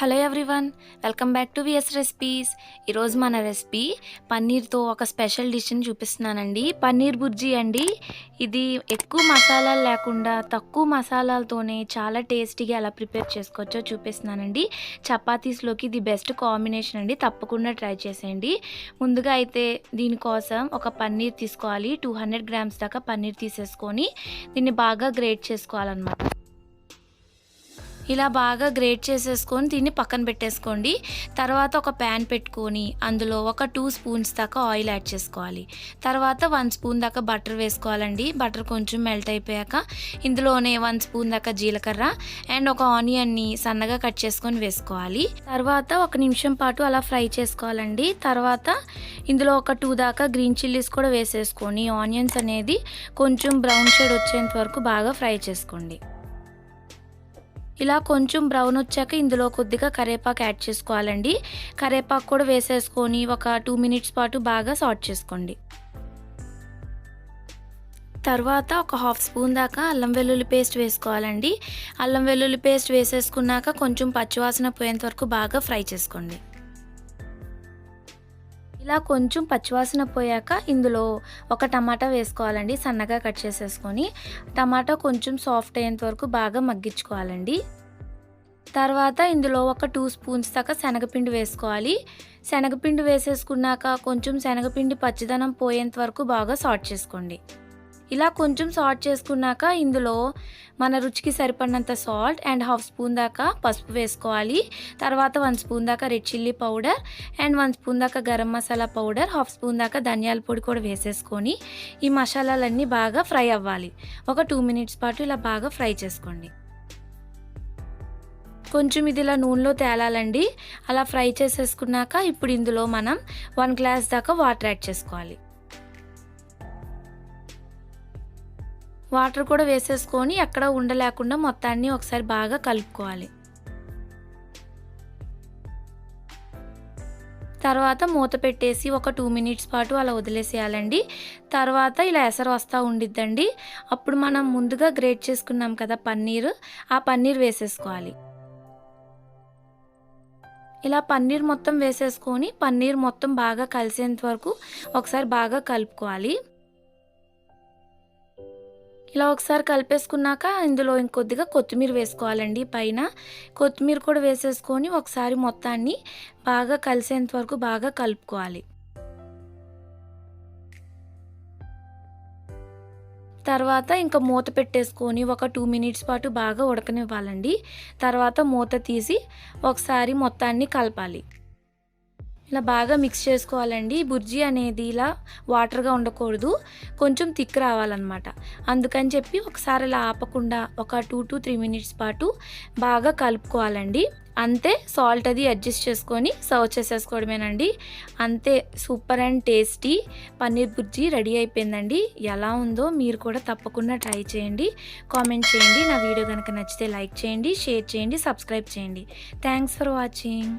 Hello everyone welcome back to VS recipes. ఈరోజు మన recipe పన్నీర్తో ఒక స్పెషల్ డిష్ని చూపిస్తున్నానండి. పన్నీర్ బుర్జీ అండి. ఇది ఎక్కువ మసాలాలు లేకుండా తక్కువ మసాలాలతోనే చాలా టేస్టీగా ఎలా ప్రిపేర్ చేసుకోవచ్చో చూపిస్తున్నానండి. చపాతీస్లోకి ఇది బెస్ట్ కాంబినేషన్ అండి. తప్పకుండా ట్రై చేసేయండి. ముందుగా అయితే దీనికోసం ఒక పన్నీర్ తీసుకోవాలి. టూ హండ్రెడ్ గ్రామ్స్ దాకా పన్నీర్ తీసేసుకొని దీన్ని బాగా గ్రేట్ చేసుకోవాలన్నమాట. ఇలా బాగా గ్రేట్ చేసేసుకొని దీన్ని పక్కన పెట్టేసుకోండి. తర్వాత ఒక ప్యాన్ పెట్టుకొని అందులో ఒక టూ స్పూన్స్ దాకా ఆయిల్ యాడ్ చేసుకోవాలి. తర్వాత వన్ స్పూన్ దాకా బటర్ వేసుకోవాలండి. బటర్ కొంచెం మెల్ట్ అయిపోయాక ఇందులోనే వన్ స్పూన్ దాకా జీలకర్ర అండ్ ఒక ఆనియన్ని సన్నగా కట్ చేసుకొని వేసుకోవాలి. తర్వాత ఒక నిమిషం పాటు అలా ఫ్రై చేసుకోవాలండి. తర్వాత ఇందులో ఒక టూ దాకా గ్రీన్ చిల్లీస్ కూడా వేసేసుకొని ఆనియన్స్ అనేది కొంచెం బ్రౌన్ షేడ్ వచ్చేంత వరకు బాగా ఫ్రై చేసుకోండి. ఇలా కొంచెం బ్రౌన్ వచ్చాక ఇందులో కొద్దిగా కరేపాకు యాడ్ చేసుకోవాలండి. కరేపాకు కూడా వేసేసుకొని ఒక టూ మినిట్స్ పాటు బాగా సాట్ చేసుకోండి. తర్వాత ఒక హాఫ్ స్పూన్ దాకా అల్లం వెల్లుల్లి పేస్ట్ వేసుకోవాలండి. అల్లం వెల్లుల్లి పేస్ట్ వేసేసుకున్నాక కొంచెం పచ్చివాసన పోయేంత వరకు బాగా ఫ్రై చేసుకోండి. ఇలా కొంచెం పచ్చివాసన పోయాక ఇందులో ఒక టమాటా వేసుకోవాలండి సన్నగా కట్ చేసేసుకొని. టమాటా కొంచెం సాఫ్ట్ అయ్యేంత వరకు బాగా మగ్గించుకోవాలండి. తర్వాత ఇందులో ఒక టూ స్పూన్స్ దాకా శనగపిండి వేసుకోవాలి. శనగపిండి వేసేసుకున్నాక కొంచెం శనగపిండి పచ్చిదనం పోయేంత వరకు బాగా సాట్ చేసుకోండి. ఇలా కొంచెం సాల్ట్ చేసుకున్నాక ఇందులో మన రుచికి సరిపడినంత సాల్ట్ అండ్ హాఫ్ స్పూన్ దాకా పసుపు వేసుకోవాలి. తర్వాత వన్ స్పూన్ దాకా red chilli powder and one spoon దాకా garam masala powder half spoon దాకా ధనియాల పొడి కూడా వేసేసుకొని ఈ మసాలాలన్నీ బాగా ఫ్రై అవ్వాలి. ఒక టూ మినిట్స్ పాటు ఇలా బాగా ఫ్రై చేసుకోండి. కొంచెం ఇది ఇలా నూనెలో తేలాలండి. అలా ఫ్రై చేసేసుకున్నాక ఇప్పుడు ఇందులో మనం వన్ గ్లాస్ దాకా వాటర్ యాడ్ చేసుకోవాలి. వాటర్ కూడా వేసేసుకొని ఎక్కడ ఉండలేకుండా మొత్తాన్ని ఒకసారి బాగా కలుపుకోవాలి. తర్వాత మూత పెట్టేసి ఒక టూ మినిట్స్ పాటు అలా వదిలేసేయాలండి. తర్వాత ఇలా ఎసరు వస్తూ ఉండిద్దండి. అప్పుడు మనం ముందుగా గ్రేట్ చేసుకున్నాం కదా పన్నీర్ ఆ పన్నీర్ వేసేసుకోవాలి. ఇలా పన్నీర్ మొత్తం వేసేసుకొని పన్నీర్ మొత్తం బాగా కలిసేంత వరకు ఒకసారి బాగా కలుపుకోవాలి. ఇలా ఒకసారి కలిపేసుకున్నాక ఇందులో ఇంకొద్దిగా కొత్తిమీర వేసుకోవాలండి. పైన కొత్తిమీర కూడా వేసేసుకొని ఒకసారి మొత్తాన్ని బాగా కలిసేంత వరకు బాగా కలుపుకోవాలి. తర్వాత ఇంకా మూత పెట్టేసుకొని ఒక టూ మినిట్స్ పాటు బాగా ఉడకనివ్వాలండి. తర్వాత మూత తీసి ఒకసారి మొత్తాన్ని కలపాలి. ఇలా బాగా మిక్స్ చేసుకోవాలండి. బుర్జీ అనేది ఇలా వాటర్గా ఉండకూడదు. కొంచెం థిక్ రావాలన్నమాట. అందుకని చెప్పి ఒకసారి ఇలా ఆపకుండా ఒక టూ టు త్రీ మినిట్స్ పాటు బాగా కలుపుకోవాలండి. అంతే సాల్ట్ అది అడ్జస్ట్ చేసుకొని సర్వ్ చేసేసుకోవడమేనండి. అంతే super and tasty paneer bhurji ready అయిపోయిందండి. ఎలా ఉందో మీరు కూడా తప్పకుండా ట్రై చేయండి. కామెంట్ చేయండి. నా వీడియో కనుక నచ్చితే లైక్ చేయండి షేర్ చేయండి సబ్స్క్రైబ్ చేయండి. Thanks for watching